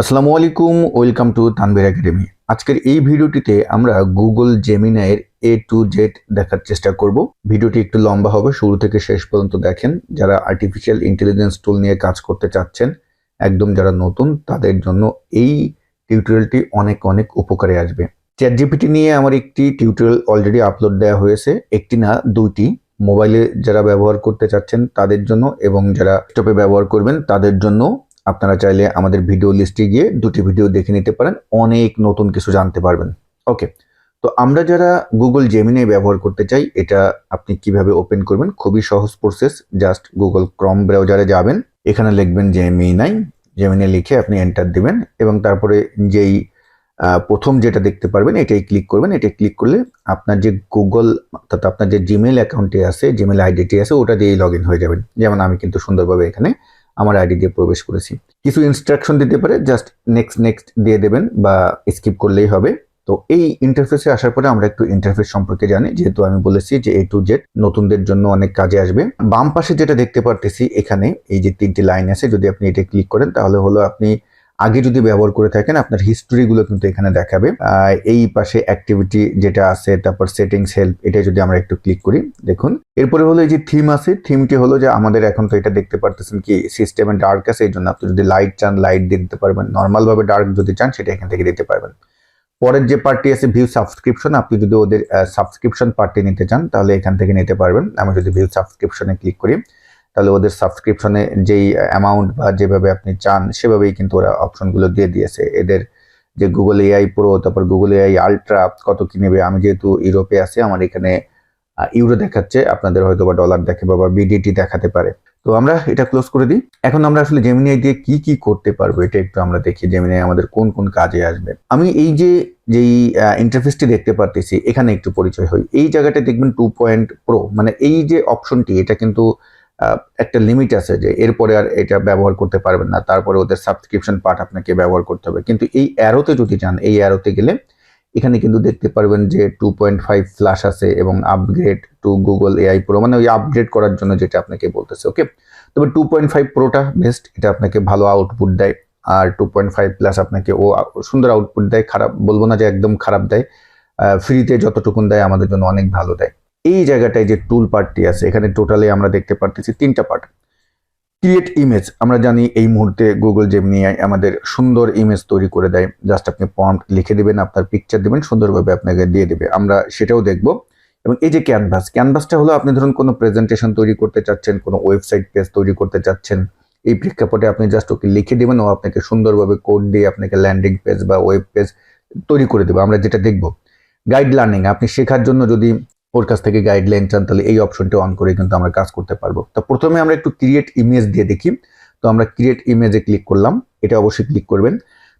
আসসালামু আলাইকুম, welcome to Tanvir academy. আজকের এই ভিডিওটিতে আমরা গুগল জেমিনাইয়ের এ টু জেড দেখার চেষ্টা করব। ভিডিওটি একটু লম্বা হবে, শুরু থেকে শেষ পর্যন্ত দেখেন। যারা আর্টিফিশিয়াল ইন্টেলিজেন্স টুল নিয়ে কাজ করতে চাচ্ছেন, একদম যারা নতুন, তাদের জন্য এই টিউটোরিয়ালটি অনেক অনেক উপকারে আসবে। চ্যাট জিপিটি নিয়ে আমার একটি টিউটোরিয়াল অলরেডি আপলোড দেওয়া হয়েছে। একটি না, দুইটি। মোবাইলে যারা ব্যবহার করতে চাচ্ছেন, তাদের জন্য এবং যারা ল্যাপটপে ব্যবহার করবেন, তাদের জন্য আপনারা চাইলে আমাদের ভিডিও লিস্টে গিয়ে দুটি ভিডিও দেখে নিতে পারেন, অনেক নতুন কিছু জানতে পারবেন। ওকে তো আমরা যারা গুগল জেমিনে ব্যবহার করতে চাই, এটা আপনি কীভাবে ওপেন করবেন? খুবই সহজ প্রসেস জাস্ট গুগল ক্রম ব্রাউজারে যাবেন, এখানে লিখবেন জেমিনাই জেমিনে লিখে আপনি এন্টার দিবেন এবং তারপরে যেই প্রথম যেটা দেখতে পারবেন, এটাই ক্লিক করবেন। এটাই ক্লিক করলে আপনার যে গুগল অর্থাৎ আপনার যে জিমেল অ্যাকাউন্টে আছে জিমেল আইডিটি আছে, ওটা দিয়েই লগ হয়ে যাবেন। যেমন আমি কিন্তু সুন্দরভাবে এখানে আমার আইডি দিয়ে প্রবেশ করেছি। কিছু ইনস্ট্রাকশন দিতে পারে জাস্ট নেক্সট নেক্সট দিয়ে দেবেন বা স্কিপ করলেই হবে। তো এই ইন্টারফেসে আসার পরে আমরা একটু ইন্টারফেস সম্পর্কে জানি। যেহেতু আমি বলেছি যে এ টু জেড নতুনদের জন্য অনেক কাজে আসবে। বাম পাশে যেটা দেখতে পারতেছি, এখানে এই যে তিনটি লাইন আছে, যদি আপনি এটা ক্লিক করেন, তাহলে হলো আপনি আগে যদি ব্যবহার করে থাকেন, আপনার হিস্টোরিগুলো কিন্তু এখানে দেখাবে। এই পাশে অ্যাক্টিভিটি যেটা আছে, তারপর সেটিংস হেল্প এটা যদি আমরা একটু ক্লিক করি, দেখুন। এরপরে হলো এই যে থিম আছে থিমটি হলো যে আমাদের এখন তো এটা দেখতে পারতেছেন কি সিস্টেমে ডার্ক আছে, এই জন্য আপনি যদি লাইট চান লাইট দিতে পারবেন। নর্মালভাবে ডার্ক যদি চান, সেটা এখান থেকে দিতে পারবেন। পরের যে পার্টি আছে ভিউ সাবস্ক্রিপশন আপনি যদি ওদের সাবস্ক্রিপশন পার্টি নিতে চান, তাহলে এখান থেকে নিতে পারবেন। আমি যদি ভিউ সাবস্ক্রিপশনে ক্লিক করি তাহলে ওদের সাবস্ক্রিপশনে যেই অ্যামাউন্ট বা যেভাবে আপনি চান, সেভাবেই কিন্তু ওরা অপশনগুলো দিয়ে দিয়েছে। এদের যে গুগল এআই প্রো তারপর গুগল এআই আলট্রা কত কি নেবে? আমি যেহেতু ইউরোপে আছি, আমার এখানে ইউরো দেখাচ্ছে, আপনাদের হয়তো বা ডলার দেখে বা বিডিটি দেখাতে পারে। তো আমরা এটা ক্লোজ করে দিই। এখন আমরা আসলে জেমিনাই দিয়ে কি কি করতে পারব, এটা একটু আমরা দেখি। জেমিনাই আমাদের কোন কোন কাজে আসবে? আমি এই যে, যেই ইন্টারফেসটি দেখতে পারতেছি, এখানে একটু পরিচয় হই। এই জায়গাটা দেখবেন টু পয়েন্ট প্রো মানে এই যে অপশনটি এটা কিন্তু একটা লিমিট আছে যে এরপরে আর এটা ব্যবহার করতে পারবেন না, তারপরে ওদের সাবস্ক্রিপশন পার্ট আপনাকে ব্যবহার করতে হবে। কিন্তু এই অ্যারোতে যদি যান, এই অ্যারোতে গেলে এখানে কিন্তু দেখতে পারবেন যে টু পয়েন্ট ফাইভ ফ্ল্যাশ আছে এবং upgrade to Google AI pro মানে ওই আপগ্রেড করার জন্য যেটা আপনাকে বলতেছে ওকে তবে টু পয়েন্ট ফাইভ প্রোটা বেস্ট এটা আপনাকে ভালো আউটপুট দেয়। আর টু পয়েন্ট ফাইভ প্লাস আপনাকে ও সুন্দর আউটপুট দেয়, খারাপ, বলব না যে একদম খারাপ দেয়। ফ্রিতে যতটুকুন দেয়, আমাদের জন্য অনেক ভালো দেয়। এই জায়গাটায় যে টুল পার্টটি আছে, এখানে টোটালি আমরা দেখতে পারতেছি তিনটা পার্ট ক্রিয়েট ইমেজ আমরা জানি এই মুহূর্তে গুগল জেমনি আমাদের সুন্দর ইমেজ তৈরি করে দেয়। জাস্ট আপনি প্রম্পট লিখে দেবেন, আপনার পিকচার দেবেন, সুন্দরভাবে আপনাকে দিয়ে দেবে। আমরা সেটাও দেখব। এবং এই যে ক্যানভাস ক্যানভাসটা হলো আপনি ধরুন কোনো প্রেজেন্টেশন তৈরি করতে চাচ্ছেন, কোনো ওয়েবসাইট পেজ তৈরি করতে চাচ্ছেন, এই প্রেক্ষাপটে আপনি জাস্ট ওকে লিখে দেবেন, ও আপনাকে সুন্দরভাবে কোড দিয়ে আপনাকে ল্যান্ডিং পেজ বা ওয়েব পেজ তৈরি করে দেবে। আমরা যেটা দেখব গাইড লার্নিং আপনি শেখার জন্য যদি ওর কাছ থেকে গাইডলাইন চান, তাহলে এই অপশনটা অন করে কিন্তু আমরা কাজ করতে পারব। তো প্রথমে আমরা একটু ক্রিয়েট ইমেজ দিয়ে দেখি। তো আমরা ক্রিয়েট ইমেজে ক্লিক করলাম, এটা অবশ্যই ক্লিক করবেন।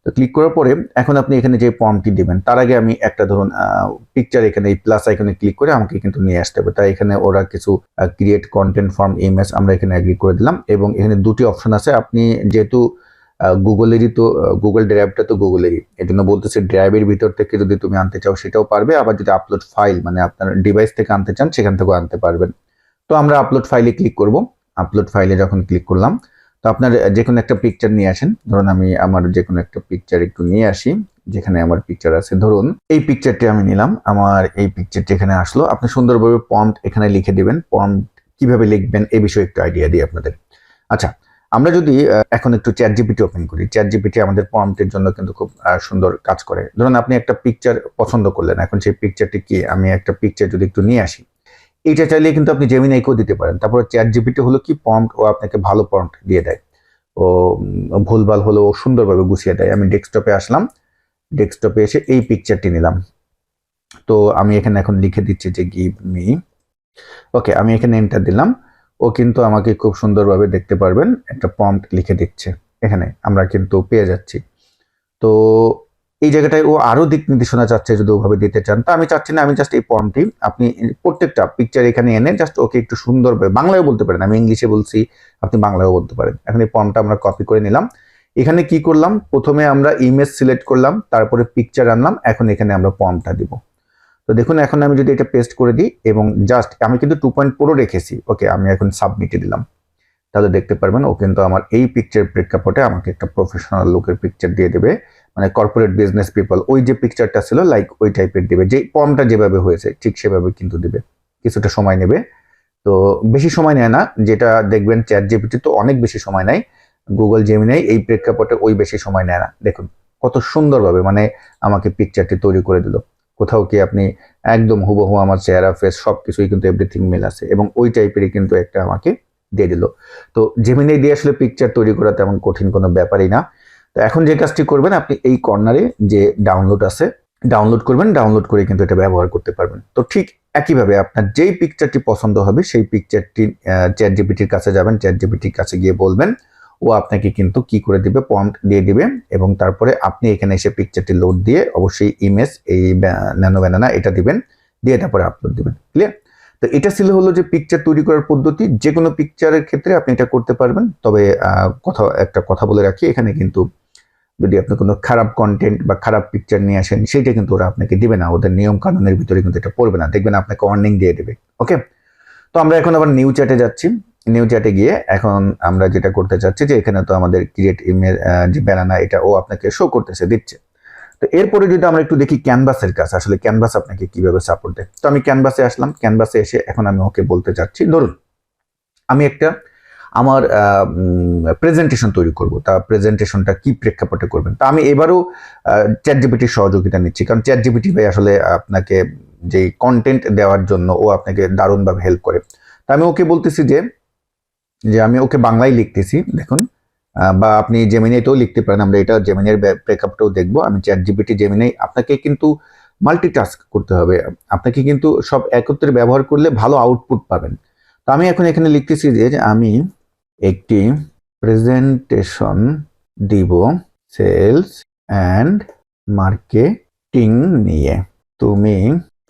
তো ক্লিক করার পরে এখন আপনি এখানে যে ফর্মটি দিবেন, তার আগে আমি একটা ধরুন পিকচার এখানে এই প্লাস আইকনে ক্লিক করে আমাকে কিন্তু নিয়ে আসতে হবে। তাই এখানে ওরা কিছু ক্রিয়েট কন্টেন্ট ফর্ম ইমেজ আমরা এখানে অ্যাগ্রি করে দিলাম এবং এখানে দুটি অপশন আছে। আপনি যেহেতু গুগলেরই তো গুগল ড্রাইভটা তো গুগলেরই এই জন্য বলতেছে ড্রাইভের ভিতর থেকে যদি তুমি আনতে চাও সেটাও পারবে। আবার যদি আপলোড ফাইল মানে আপনার ডিভাইস থেকে আনতে চান, সেখান থেকেও আনতে পারবেন। তো আমরা আপলোড ফাইলে ক্লিক করব। আপলোড ফাইলে যখন ক্লিক করলাম, তো আপনার যে কোনো একটা পিকচার নিয়ে আসেন। ধরুন আমি আমার যে কোনো একটা পিকচার একটু নিয়ে আসি, যেখানে আমার পিকচার আছে। ধরুন এই পিকচারটি আমি নিলাম, আমার এই পিকচারটি এখানে আসলো। আপনি সুন্দরভাবে পম্পট এখানে লিখে দিবেন। পম্পট কীভাবে লিখবেন, এ বিষয়ে একটু আইডিয়া দিই আপনাদের। আচ্ছা আমরা যদি এখন একটু চ্যাট জিপিটি ওপেন করি চ্যাট জিপিটি আমাদের প্রম্পটের জন্য কিন্তু খুব সুন্দর কাজ করে। ধরুন আপনি একটা পিকচার পছন্দ করলেন, এখন সেই পিকচারটি কি? আমি একটা পিকচার যদি একটু নিয়ে আসি, এইটা চাইলে কিন্তু আপনি জেমিনাইকেও দিতে পারেন। তারপর চ্যাট জিপিটি হলো কি? প্রম্পট ও আপনাকে ভালো প্রম্পট দিয়ে দেয়। ও ভুলভাল হলেও ও সুন্দরভাবে গুছিয়ে দেয়। আমি ডেস্কটপে আসলাম ডেস্কটপে এসে এই পিকচারটি নিলাম। তো আমি এখানে এখন লিখে দিচ্ছি যে গিভ মি ওকে আমি এখানে এন্টার দিলাম। ও কিন্তু আমাকে খুব সুন্দরভাবে দেখতে পারবেন। একটা প্রম্পট লিখে দিচ্ছে। এখানে আমরা কিন্তু পেয়ে যাচ্ছি। তো এই জায়গাটায় ও আরও দিক নির্দেশনা চাচ্ছে যদি ওভাবে দিতে চান। তা আমি চাচ্ছি না, আমি জাস্ট এই ফর্মটি আপনি প্রত্যেকটা পিকচার এখানে এনে জাস্ট ওকে একটু সুন্দরভাবে, বাংলায়ও বলতে পারেন, আমি ইংলিশে বলছি, আপনি বাংলায়ও বলতে পারেন। এখন এই ফর্মটা আমরা কপি করে নিলাম। এখানে কি করলাম? প্রথমে আমরা ইমেজ সিলেক্ট করলাম, তারপরে পিকচার আনলাম, এখন এখানে আমরা ফর্মটা দিব। তো দেখুন, এখন আমি যদি এটা পেস্ট করে দিই এবং জাস্ট আমি কিন্তু টু পয়েন্ট প্রো রেখেছি ওকে আমি এখন সাবমিটে দিলাম। তাহলে দেখতে পারবেন, ও কিন্তু আমার এই পিকচার প্রেক্ষাপটে আমাকে একটা প্রফেশনাল লুকের পিকচার দিয়ে দেবে মানে কর্পোরেট বিজনেস পিপল ওই যে পিকচারটা ছিল লাইক ওই টাইপের দেবে যে ফর্মটা যেভাবে হয়েছে, ঠিক সেভাবে কিন্তু দেবে, কিছুটা সময় নেবে। তো বেশি সময় নেয় না, যেটা দেখবেন চ্যাট জিপিটি তো অনেক বেশি সময় নেয় গুগল জেমিনাই এই প্রেক্ষাপটে ওই বেশি সময় নেয় না। দেখুন, কত সুন্দরভাবে মানে আমাকে পিকচারটি তৈরি করে দিল। কোথাও কি আপনি একদম হুবহু আমার চেহারা ফেস সব কিছুই কিন্তু এভরিথিং মিল আছে। এবং ওই টাইপেরই কিন্তু একটা আমাকে দিয়ে দিল। তো জেমিনাই দিয়ে আসলে পিকচার তৈরি করা তেমন কঠিন কোনো ব্যাপারই না। তো এখন যে কাজটি করবেন, আপনি এই কর্নারে যে ডাউনলোড আছে ডাউনলোড করবেন ডাউনলোড করে কিন্তু এটা ব্যবহার করতে পারবেন। তো ঠিক একইভাবে আপনার যেই পিকচারটি পছন্দ হবে, সেই পিকচারটি চ্যাট জিপিটির কাছে যাবেন চ্যাট জিপিটির কাছে গিয়ে বলবেন ও আপনাকে কিন্তু কি করে দিবে? পম্প দিয়ে দিবে এবং তারপরে আপনি এখানে এসে পিকচারটি লোড দিয়ে অবশ্যই ইমেজ এই ন্যানো ব্যানানা এটা দিবেন, দিয়ে তারপরে আপলোড দিবেন। ক্লিয়ার তো এটা ছিল হলো যে পিকচার তৈরি করার পদ্ধতি। যে কোনো পিকচারের ক্ষেত্রে আপনি এটা করতে পারবেন। তবে কথা, একটা কথা বলে রাখি, এখানে কিন্তু যদি আপনি কোনো খারাপ কন্টেন্ট বা খারাপ পিকচার নিয়ে আসেন সেইটা কিন্তু ওরা আপনাকে দিবে না। ওদের নিয়ম কানুনের ভিতরে কিন্তু এটা পড়বে না। দেখবেন আপনাকে ওয়ার্নিং দিয়ে দেবে। ওকে তো আমরা এখন আবার নিউ চ্যাটে যাচ্ছি। নিউ চ্যাটে গিয়ে এখন আমরা যেটা করতে চাচ্ছি যে এখানে তো আমাদের ক্রিয়েট ইমেল যে ব্যানানা এটা ও আপনাকে শো করতেছে, দিচ্ছে। তো এরপরে যদি আমরা একটু দেখি ক্যানভাসের কাছে আসলে ক্যানভাস আপনাকে কীভাবে সাপোর্ট দেয়? তো আমি ক্যানভাসে আসলাম ক্যানভাসে এসে এখন আমি ওকে বলতে চাচ্ছি, ধরুন, আমি একটা, আমার প্রেজেন্টেশন তৈরি করব, তা প্রেজেন্টেশনটা কি প্রেক্ষাপটে করবেন? তা আমি এবারও চ্যাট জিপিটির সহযোগিতা নিচ্ছি, কারণ চ্যাট জিপিটি ভাই আসলে আপনাকে যে কন্টেন্ট দেওয়ার জন্য ও আপনাকে দারুণভাবে হেল্প করে। তা আমি ওকে বলতেছি যে যে আমি ওকে বাংলায় লিখতেছি, দেখুন বা আপনি জেমিনাইতেও লিখতে পারেন, আমরা এটা জেমিনের প্রেক্ষাপটেও দেখব, আমি চ্যাট জিপিটি জেমিনাই আপনাকে কিন্তু মাল্টিটাস্ক করতে হবে, আপনাকে কিন্তু সব একত্রে ব্যবহার করলে ভালো আউটপুট পাবেন। তো আমি এখন এখানে লিখতেছি যে আমি একটি প্রেজেন্টেশন দিব সেলস অ্যান্ড মার্কেটিং নিয়ে। তুমি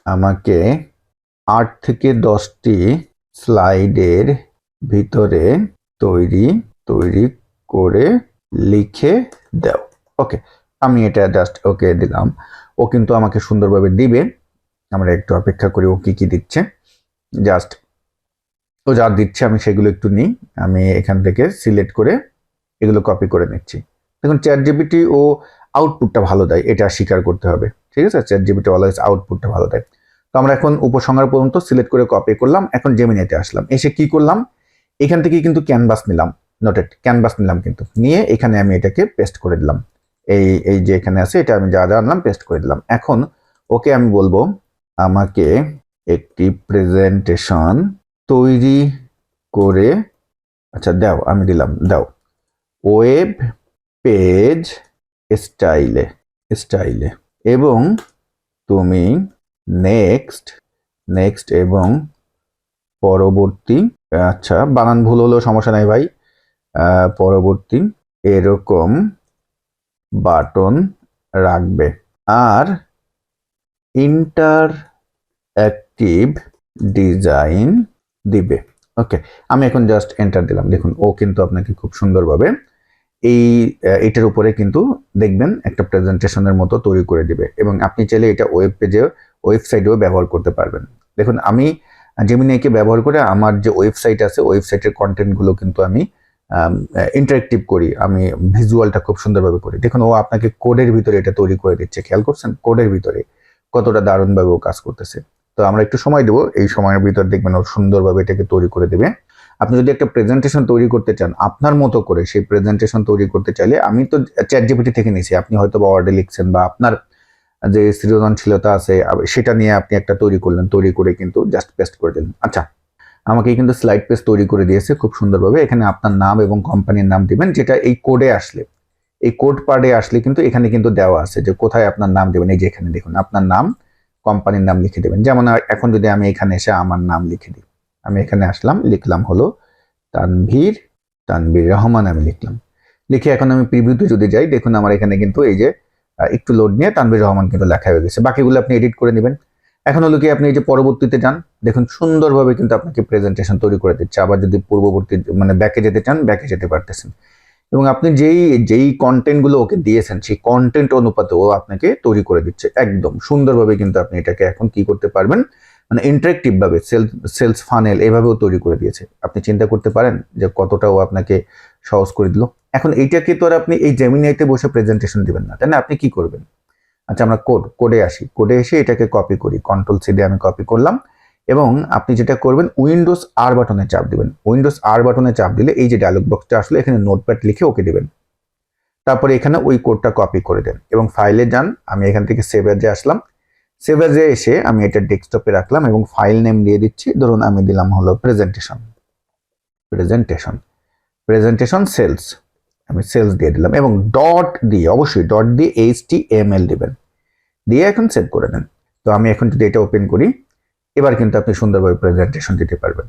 আমাকে আট থেকে দশটি স্লাইডের ভিতরে তৈরি তৈরি করে লিখে দাও। ওকে, আমি এটা জাস্ট ওকে দিলাম। ও কিন্তু আমাকে সুন্দরভাবে দিবে। আমরা একটু অপেক্ষা করি ও কি কি দিচ্ছে। জাস্ট ও যা দিচ্ছে আমি সেগুলো একটু নিই। আমি এখান থেকে সিলেক্ট করে এগুলো কপি করে নিচ্ছি। দেখুন চ্যাট জিবিটি ও আউটপুটটা ভালো দেয়, এটা স্বীকার করতে হবে। ঠিক আছে? চ্যাট জিবিটি অলওয়েজ আউটপুটটা ভালো দেয়। তো আমরা এখন উপসংহার পর্যন্ত সিলেক্ট করে কপি করলাম। এখন জেমিনাইতে আসলাম। এসে কি করলাম? এখান থেকে কিন্তু ক্যানভাস নিলাম নোটেড ক্যানভাস নিলাম কিন্তু। নিয়ে এখানে আমি এটাকে পেস্ট করে দিলাম। এই এই যে এখানে আছে, এটা আমি যা যা আনলাম পেস্ট করে দিলাম। এখন ওকে আমি বলব, আমাকে একটি প্রেজেন্টেশন তৈরি করে আচ্ছা দাও, আমি দিলাম, দাও। ওয়েব পেজ স্টাইলে স্টাইলে এবং তুমি নেক্সট নেক্সট এবং পরবর্তী আচ্ছা বানান ভুল হলেও সমস্যা নাই ভাই। পরবর্তী, এরকম বাটন রাখবে। আর ইন্টার অ্যাক্টিভ ডিজাইন দিবে। ওকে, আমি এখন জাস্ট এন্টার দিলাম। দেখুন, ও কিন্তু আপনাকে খুব সুন্দরভাবে এই এটার উপরে কিন্তু দেখবেন একটা প্রেজেন্টেশনের মতো তৈরি করে দিবে। এবং আপনি চাইলে এটা ওয়েব পেজে ওয়েবসাইটেও ব্যবহার করতে পারবেন। দেখুন, আমি জেমিনাইকে ব্যবহার করে আমার যে ওয়েবসাইট আছে ওয়েবসাইটের কন্টেন্টগুলো কিন্তু আমি ইন্টারেক্টিভ করি। আমি ভিজুয়ালটা খুব সুন্দরভাবে করি। দেখুন, ও আপনাকে কোডের ভিতরে এটা তৈরি করে দিচ্ছে। খেয়াল করছেন? কোডের ভিতরে। কতটা দারুণভাবে ও কাজ করতেছে। তো আমরা একটু সময় দেবো। এই সময়ের ভিতর দেখবেন ও সুন্দরভাবে এটাকে তৈরি করে দেবে। আপনি যদি একটা প্রেজেন্টেশন তৈরি করতে চান, আপনার মতো করে সেই প্রেজেন্টেশন তৈরি করতে চাইলে আমি তো চ্যাট জিপিটি থেকে নিয়েছি। আপনি হয়তো বা ওয়ার্ডে লিখছেন বা আপনার যে সৃজনশীলতা আছে সেটা নিয়ে আপনি একটা তৈরি করলেন, তৈরি করে কিন্তু জাস্ট পেস্ট করে দিলেন। আচ্ছা আমাকে কিন্তু স্লাইড পেজ তৈরি করে দিয়েছে খুব সুন্দরভাবে। এখানে আপনার নাম এবং কোম্পানির নাম দিবেন, যেটা এই কোডে আসলে, এই কোড পার্ডে আসলে কিন্তু এখানে কিন্তু দেওয়া আছে যে কোথায় আপনার নাম দেবেন। এই যে এখানে দেখুন, আপনার নাম কোম্পানির নাম লিখে দেবেন। যেমন এখন যদি আমি এখানে এসে আমার নাম লিখে দিই, আমি এখানে আসলাম, লিখলাম হলো তানভীর তানভীর রহমান আমি লিখলাম। লিখে এখন আমি প্রিভিউতে যদি যাই, দেখুন আমার এখানে কিন্তু এই যে একটু লোড নিয়ে তানভীর রহমান কিন্তু লেখা হয়ে গেছে। বাকিগুলো আপনি এডিট করে নেবেন। এখন হলো কি, আপনি এই যে পরবর্তীতে যান, দেখুন সুন্দরভাবে কিন্তু আপনাকে প্রেজেন্টেশন তৈরি করে দিচ্ছে। আবার যদি পূর্ববর্তী মানে ব্যাকে যেতে চান ব্যাকে যেতে পারতেছেন। এবং আপনি যেই যেই কন্টেন্টগুলো ওকে দিয়েছেন, সেই কন্টেন্ট অনুপাতে ও আপনাকে তৈরি করে দিচ্ছে। একদম সুন্দরভাবে কিন্তু আপনি এটাকে এখন কি করতে পারবেন? মানে ইন্টারেক্টিভভাবে সেলস সেলস ফানেল এভাবেও তৈরি করে দিয়েছে। আপনি চিন্তা করতে পারেন যে কতটা ও আপনাকে সহজ করে দিল। এখন এইটাকে তো আর আপনি এই জেমিনাইতে বসে প্রেজেন্টেশন দিবেন না, তাই না? আপনি কি করবেন? আচ্ছা আমরা কোড কোডে আসি। কোডে এসে এটাকে কপি করি। কন্ট্রোল সি দিয়ে আমি কপি করলাম এবং আপনি যেটা করবেন উইন্ডোজ আর বাটনে চাপ দিবেন। উইন্ডোজ আর বাটনে চাপ দিলে এই যে ডায়লগ বক্সটা আসলে, এখানে নোটপ্যাড লিখে ওকে দিবেন। তারপরে এখানে ওই কোডটা কপি করে দেন এবং ফাইলে যান। আমি এখান থেকে সেভ যে আসলাম। সেভ এজে এসে আমি এটা ডেস্কটপে রাখলাম এবং ফাইল নেম দিয়ে দিচ্ছি। ধরুন আমি দিলাম হলো প্রেজেন্টেশন প্রেজেন্টেশন প্রেজেন্টেশন সেলস আমি সেলস দিয়ে দিলাম এবং ডট দিয়ে, অবশ্যই ডট দিয়ে এইচ টি এম এল দিবেন। দিয়ে এখন সেভ করে নেন। তো আমি এখন যদি এটা ওপেন করি, এবার কিন্তু আপনি সুন্দরভাবে প্রেজেন্টেশন দিতে পারবেন।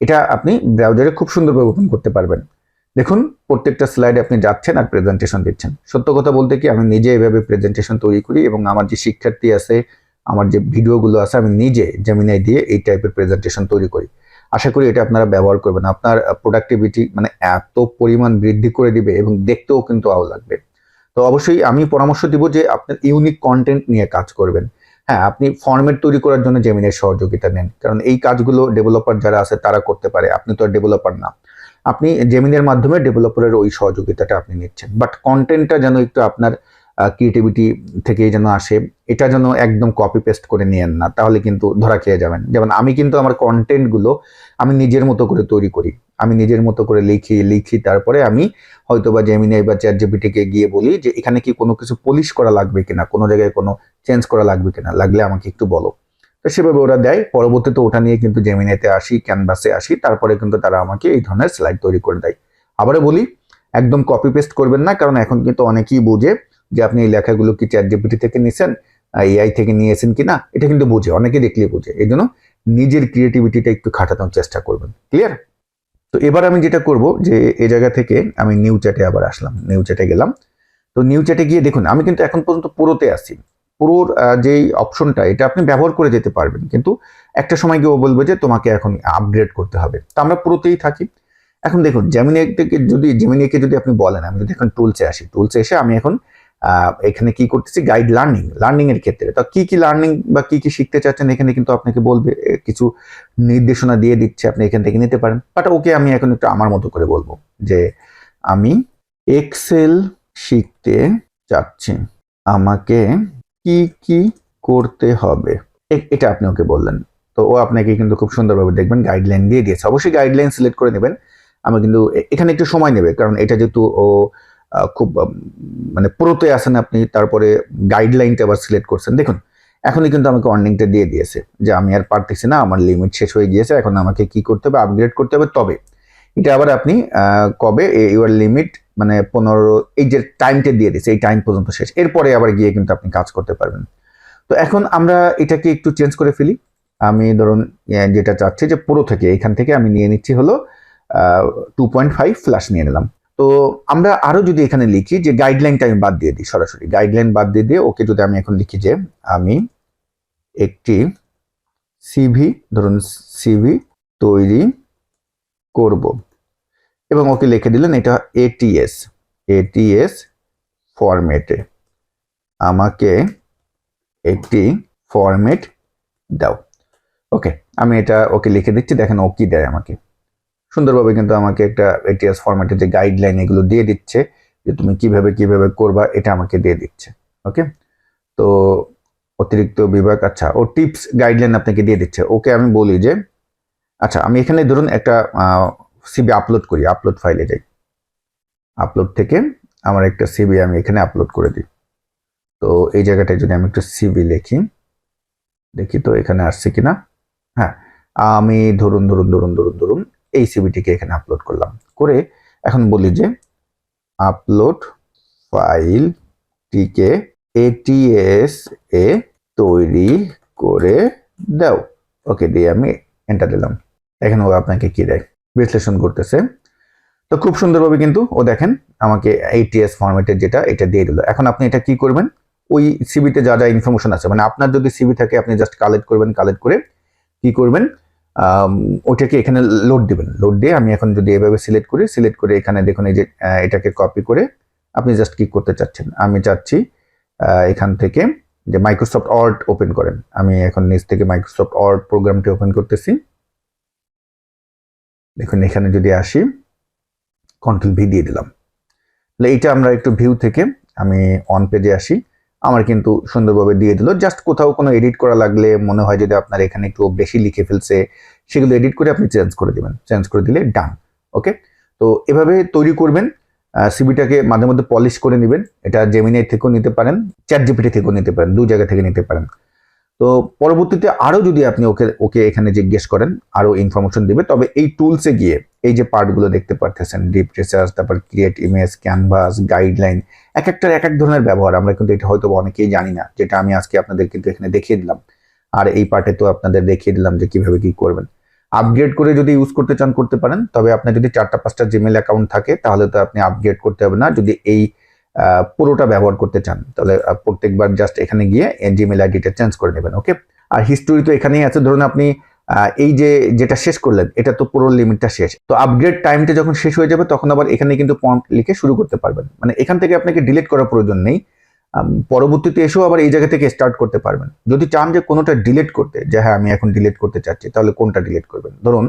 এটা আপনি ব্রাউজারে খুব সুন্দরভাবে ওপেন করতে পারবেন। দেখুন, প্রত্যেকটা স্লাইডে আপনি যাচ্ছেন আর প্রেজেন্টেশন দিচ্ছেন। সত্য কথা বলতে কি, আমি নিজে এভাবে প্রেজেন্টেশন তৈরি করি এবং আমার যে শিক্ষার্থী আছে, আমার যে ভিডিওগুলো আছে, আমি নিজে জেমিনাই দিয়ে এই টাইপের প্রেজেন্টেশন তৈরি করি। আশা করি এটা আপনারা ব্যবহার করবেন। আপনার প্রোডাক্টিভিটি মানে এত পরিমাণ বৃদ্ধি করে দিবে এবং দেখতেও কিন্তু আও লাগবে। তো অবশ্যই আমি পরামর্শ দিব যে আপনার ইউনিক কন্টেন্ট নিয়ে কাজ করবেন। হ্যাঁ আপনি ফরম্যাট তৈরি করার জন্য জেমিনের সহযোগিতা নেন। কারণ এই কাজগুলো ডেভেলপার যারা আছে তারা করতে পারে, আপনি তো ডেভেলপার না। আপনি জেমিনের মাধ্যমে ডেভেলপারের ওই সহযোগিতাটা আপনি নিচ্ছেন। বাট কন্টেন্টটা যেন একটু আপনার ক্রিয়েটিভিটি থেকে যেন আসে, এটা যেন একদম কপি পেস্ট করে নিয়েন না, তাহলে কিন্তু ধরা খেয়ে যাবেন। যেমন আমি কিন্তু আমার কন্টেন্টগুলো আমি নিজের মতো করে তৈরি করি। আমি নিজের মতো করে লিখি লিখি তারপরে আমি হয়তো বা জেমিনাই বা চ্যাট জিপিটিকে গিয়ে বলি যে, এখানে কি কোনো কিছু পলিশ করা লাগবে কিনা? কোনো জায়গায় কোনো চেঞ্জ করা লাগবে কিনা? লাগলে আমাকে একটু বলো। তো সেভাবে ওরা দেয়। পরবর্তীতে ওটা নিয়ে কিন্তু জেমিনাইতে আসি ক্যানভাসে আসি, তারপরে কিন্তু তারা আমাকে এই ধরনের স্লাইড তৈরি করে দেয়। আবারও বলি, একদম কপি পেস্ট করবেন না, কারণ এখন কিন্তু অনেকেই বুঝে যে আপনি এই লেখাগুলো কি চ্যাট জিপিটি থেকে নিয়েছেন এআই থেকে নিয়েছেন কি না এটা কিন্তু বোঝে অনেকে দেখলেই বোঝে। এই জন্য নিজের ক্রিয়েটিভিটিটা একটু খাটানোর চেষ্টা করবেন। ক্লিয়ার তো এবার আমি যেটা করব যে, এ জায়গা থেকে আমি নিউ চ্যাটে আবার আসলাম নিউ চ্যাটে গেলাম। তো নিউ চ্যাটে গিয়ে দেখুন, আমি কিন্তু এখন পর্যন্ত পুরোতে আছি। পুরোর যেই অপশনটা এটা আপনি ব্যবহার করে যেতে পারবেন। কিন্তু একটা সময় গিয়ে ও বলবে যে, তোমাকে এখন আপগ্রেড করতে হবে। তো আমরা পুরোতেই থাকি। এখন দেখুন জেমিনি থেকে যদি জেমিনিকে যদি আপনি বলেন, আমি যদি এখন টুলসে আসি টুলসে এসে আমি এখন এখানে কি করতেছি? গাইড লার্নিং লার্নিং এর ক্ষেত্রে। তো কি কি লার্নিং বা কি কি শিখতে চাচ্ছেন এখানে কিন্তু আপনাকে বলবে কিছু নির্দেশনা দিয়ে দিচ্ছে, আপনি এখান থেকে নিতে পারেন। বাট ওকে আমি এখন একটু আমার মতো করে বলব যে, আমি এক্সেল শিখতে চাচ্ছি। আমাকে কি কি করতে হবে? এটা আপনি ওকে বললেন। তো ও আপনাকে কিন্তু খুব সুন্দরভাবে দেখবেন গাইডলাইন দিয়ে দিয়েছে। অবশ্যই গাইডলাইন সিলেক্ট করে নেবেন। আমি কিন্তু এখানে একটু সময় নেবে, কারণ এটা যেহেতু ও খুব মানে পুরোতে আসেন আপনি, তারপরে গাইডলাইনটা আবার সিলেক্ট করছেন। দেখুন, এখনই কিন্তু আমাকে অর্নিংটা দিয়ে দিয়েছে যে আমি আর পারতেছি না, আমার লিমিট শেষ হয়ে গিয়েছে, এখন আমাকে কি করতে হবে আপগ্রেড করতে হবে, তবে এটা আবার আপনি কবে ইউর লিমিট মানে পনেরো, এই যে টাইমটা দিয়ে দিয়েছে, এই টাইম পর্যন্ত শেষ। এরপরে আবার গিয়ে কিন্তু আপনি কাজ করতে পারবেন। তো এখন আমরা এটাকে একটু চেঞ্জ করে ফেলি। আমি ধরুন যেটা চাচ্ছি যে পুরো থেকে, এখান থেকে আমি নিয়ে নিচ্ছি হলো টু পয়েন্ট ফাইভ ফ্ল্যাশ নিয়ে নিলাম। তো আমরা আরও যদি এখানে লিখি যে গাইডলাইনটা আমি বাদ দিয়ে দিই, সরাসরি গাইডলাইন বাদ দিয়ে দিয়ে ওকে যদি আমি এখন লিখি যে আমি একটি সিভি ধরুন সিভি তৈরি করব। এবং ওকে লিখে দিলেন এটা এটিএস এটিএস ফরম্যাটে আমাকে একটি ফরম্যাট দাও। ওকে আমি এটা ওকে লিখে দিচ্ছি, দেখেন ও কি দেয় আমাকে। সুন্দরভাবে কিন্তু আমাকে একটা এটিএস ফরম্যাটে যে গাইডলাইন এগুলো দিয়ে দিচ্ছে, যে তুমি কীভাবে কীভাবে করবা, এটা আমাকে দিয়ে দিচ্ছে ওকে তো অতিরিক্ত বিভাগ আচ্ছা ও টিপস গাইডলাইন আপনাকে দিয়ে দিচ্ছে। ওকে আমি বলি যে আচ্ছা আমি এখানে ধরুন একটা সিবি আপলোড করি আপলোড ফাইলে যাই। আপলোড থেকে আমার একটা সিবি আমি এখানে আপলোড করে দিই। তো এই জায়গাটায় যদি আমি একটু সিবি লিখি, দেখি তো এখানে আসছে কিনা। হ্যাঁ আমি ধরুন ধরুন ধরুন ধরুন ধরুন এই সিবিটিকে এখানে আপলোড করলাম। করে এখন বলি যে আপলোড ফাইলটিকে এটিএস এ তৈরি করে দাও। ওকে দিয়ে আমি এন্টার দিলাম। এখন ও আপনাকে কি দেয়? বিশ্লেষণ করতেছে। তো খুব সুন্দরভাবে কিন্তু ও দেখেন আমাকে এইটিএস ফরম্যাটের যেটা, এটা দিয়ে দিল। এখন আপনি এটা কি করবেন? ওই সিবিতে যা যা ইনফরমেশন আছে মানে আপনার যদি সিবি থাকে, আপনি জাস্ট কালেক্ট করবেন কালেক্ট করে কি করবেন? ওইটাকে এখানে লোড দিবেন। লোড দিয়ে আমি এখন যদি এভাবে সিলেক্ট করি সিলেক্ট করে এখানে দেখুন এই যে এটাকে কপি করে আপনি জাস্ট কি করতে চাচ্ছেন। আমি চাচ্ছি এখান থেকে যে মাইক্রোসফট অর্ড ওপেন করেন। আমি এখন নিচ থেকে মাইক্রোসফট অর্ড প্রোগ্রামটি ওপেন করতেছি। দেখুন, এখানে যদি আসি কন্ট্রোল ভি দিয়ে দিলাম। এইটা আমরা একটু ভিউ থেকে আমি অন পেজে আসি। আমার কিন্তু সুন্দরভাবে দিয়ে দিল। জাস্ট কোথাও কোনো এডিট করা লাগলে মনে হয় যদি আপনার এখানে একটু বেশি লিখে ফেলছে, সেগুলো এডিট করে আপনি চেঞ্জ করে দেবেন। চেঞ্জ করে দিলে ডান ওকে তো এভাবে তৈরি করবেন সিবিটাকে মাঝে মধ্যে পলিশ করে নেবেন। এটা জেমিনাই থেকেও নিতে পারেন চ্যাট জিপিটি থেকেও নিতে পারেন, দু জায়গা থেকে নিতে পারেন। তো পরবর্তীতে আরও যদি আপনি ওকে ওকে এখানে জিজ্ঞেস করেন আরও ইনফরমেশন দিবে, তবে এই টুলসে গিয়ে এই যে পার্টগুলো দেখতে পারতেছেন ডিপ রিসার্চ তারপর ক্রিয়েট ইমেজ ক্যানভাস গাইডলাইন এক একটার এক এক ধরনের ব্যবহার, আমরা কিন্তু এটা হয়তো অনেকেই জানি না, যেটা আমি আজকে আপনাদের কিন্তু এখানে দেখিয়ে দিলাম। আর এই পার্টে তো আপনাদের দেখিয়ে দিলাম যে কীভাবে কি করবেন। আপগ্রেড করে যদি ইউজ করতে চান, করতে পারেন, তবে আপনার যদি চারটা, পাঁচটা জিমেল অ্যাকাউন্ট থাকে, তাহলে তো আপনি আপগ্রেড করতে হবে না। যদি এই পুরোটা ব্যবহার করতে চান, তাহলে প্রত্যেকবার জাস্ট এখানে গিয়ে জিমেল আইডিটা চেঞ্জ করে নেবেন ওকে আর হিস্টোরি তো এখানেই আছে, ধরুন আপনি এই যে, যেটা শেষ করলেন, এটা তো পুরো লিমিটটা শেষ। তো আপগ্রেড টাইমটা যখন শেষ হয়ে যাবে, তখন আবার এখানে কিন্তু পয়েন্ট লিখে শুরু করতে পারবেন। মানে এখান থেকে আপনাকে ডিলিট করার প্রয়োজন নেই। পরবর্তীতে এসেও আবার এই জায়গা থেকে স্টার্ট করতে পারবেন। যদি চান যে কোনোটা ডিলিট করতে, যে হ্যাঁ আমি এখন ডিলিট করতে চাচ্ছি, তাহলে কোনটা ডিলিট করবেন? ধরুন,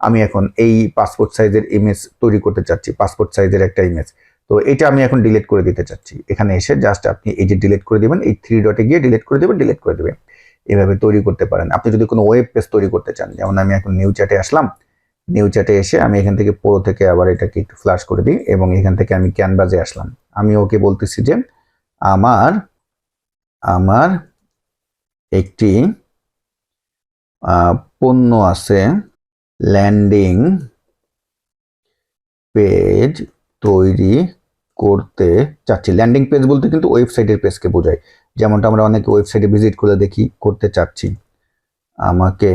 আমি এখন এই পাসপোর্ট সাইজের ইমেজ তৈরি করতে চাচ্ছি পাসপোর্ট সাইজের একটা ইমেজ তো এটা আমি এখন ডিলিট করে দিতে চাচ্ছি। এখানে এসে জাস্ট আপনি এই যে ডিলিট করে দিবেন, এই থ্রি ডটে গিয়ে ডিলিট করে দেবেন ডিলিট করে দেবেন। এভাবে তৈরি করতে পারেন। আপনি যদি কোনো ওয়েব পেজ তৈরি করতে চান, যেমন আমি এখন নিউ চ্যাটে আসলাম নিউ চ্যাটে এসে আমি এখান থেকে পুরো থেকে আবার এটাকে একটু ফ্ল্যাশ করে দিই এবং এখান থেকে আমি ক্যানভাসে আসলাম। আমি ওকে বলতেছি যে আমার আমার একটি পণ্য আছে ল্যান্ডিং পেজ তৈরি করতে চাচ্ছি। ল্যান্ডিং পেজ বলতে কিন্তু ওয়েবসাইটের পেজকে বোঝায়। যেমনটা আমরা অনেকে ওয়েবসাইটে ভিজিট করে দেখি, করতে চাচ্ছি। আমাকে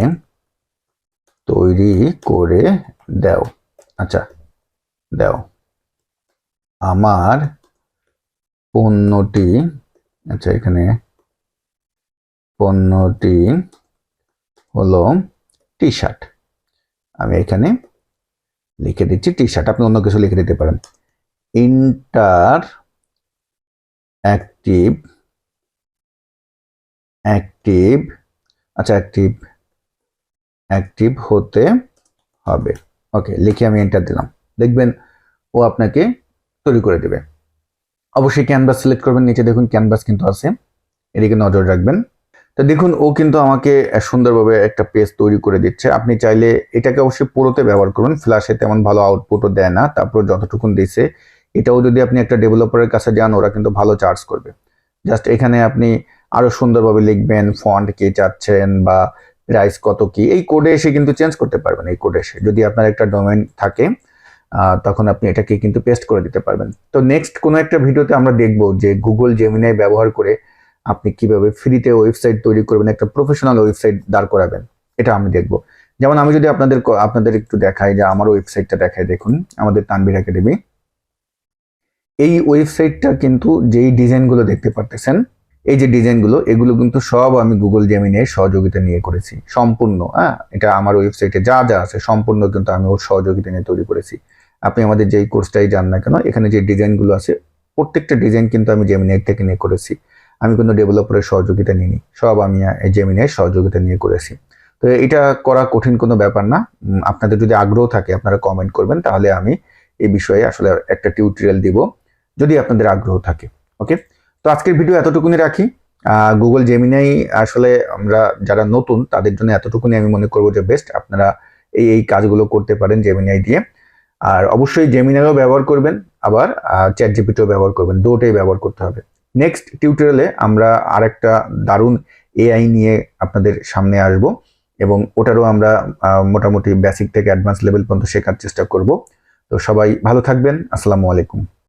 তৈরি করে দাও। আচ্ছা দাও। আমার পণ্যটি আচ্ছা এখানে পণ্যটি হলো টি শার্ট আমি এখানে লিখে দিচ্ছি টি শার্ট আপনি অন্য কিছু লিখে দিতে পারেন। ইন্টার অ্যাক্টিভ অ্যাক্টিভ আচ্ছা অ্যাক্টিভ অ্যাক্টিভ হতে হবে। ওকে লিখে আমি এন্টার দিলাম। দেখবেন ও আপনাকে তৈরি করে দেবে। অবশ্যই ক্যানভাস সিলেক্ট করবেন, নিচে দেখুন ক্যানভাস কিন্তু আছে। এদিকে নজর রাখবেন। তো দেখুন, ও কিন্তু আমাকে সুন্দরভাবে একটা পেজ তৈরি করে দিচ্ছে। আপনি চাইলে এটাকে অবশ্যই পুরোতে ব্যবহার করবেন ফ্ল্যাশে তেমন ভালো আউটপুটও দেয় না। তারপর যতটুকুন দিছে এটাও যদি আপনি একটা ডেভেলপারের কাছে যান, ওরা কিন্তু ভালো চার্জ করবে। জাস্ট এখানে আপনি আরও সুন্দরভাবে লিখবেন ফন্ট কি চাচ্ছেন বা প্রাইস কত কি, এই কোডে এসে কিন্তু চেঞ্জ করতে পারবেন, এই কোডে এসে। যদি আপনার একটা ডোমেন থাকে তখন আপনি এটাকে কিন্তু পেস্ট করে দিতে পারবেন। তো নেক্সট কোনো একটা ভিডিওতে আমরা দেখব যে গুগল জেমিনাই ব্যবহার করে আপনি কীভাবে ফ্রিতে ওয়েবসাইট তৈরি করবেন, একটা প্রফেশনাল ওয়েবসাইট দাঁড় করাবেন। এটা আমি দেখব। যেমন আমি যদি আপনাদের আপনাদের একটু দেখাই, যে আমার ওয়েবসাইটটা দেখাই, দেখুন, আমাদের তানবির একাডেমি এই ওয়েবসাইটটা কিন্তু যেই ডিজাইনগুলো দেখতে পারতেছেন, এই যে ডিজাইনগুলো, এগুলো কিন্তু সব আমি গুগল জেমিনের সহযোগিতা নিয়ে করেছি, সম্পূর্ণ হ্যাঁ? এটা আমার ওয়েবসাইটে যা যা আছে সম্পূর্ণ কিন্তু আমি ওর সহযোগিতা নিয়ে তৈরি করেছি। আপনি আমাদের যেই কোর্সটাই যান না কেন, এখানে যে ডিজাইনগুলো আছে, প্রত্যেকটা ডিজাইন কিন্তু আমি জেমিনের থেকে নিয়ে করেছি। আমি কোনো ডেভেলপারের সহযোগিতা নিইনি, সব আমি জেমিনের সহযোগিতা নিয়ে করেছি। তো এটা করা কঠিন কোনো ব্যাপার না আপনাদের যদি আগ্রহ থাকে আপনারা কমেন্ট করবেন, তাহলে আমি এই বিষয়ে আসলে একটা টিউটোরিয়াল দিব। যদি আপনাদের আগ্রহ থাকে ওকে তো আজকের ভিডিও এতটুকুনি রাখি। গুগল জেমিনাই আসলে আমরা যারা নতুন, তাদের জন্য এতটুকুনি আমি মনে করব যে বেস্ট আপনারা এই এই কাজগুলো করতে পারেন জেমিনাই দিয়ে। আর অবশ্যই জেমিনাইও ব্যবহার করবেন, আবার চ্যাট জিপিটিও ব্যবহার করবেন, দুটোই ব্যবহার করতে হবে। নেক্সট টিউটোরিয়ালে আমরা আরেকটা দারুণ এআই নিয়ে আপনাদের সামনে আসব এবং ওটারও আমরা মোটামুটি বেসিক থেকে অ্যাডভান্স লেভেল পর্যন্ত শেখার চেষ্টা করব। তো সবাই ভালো থাকবেন, আসসালামু আলাইকুম।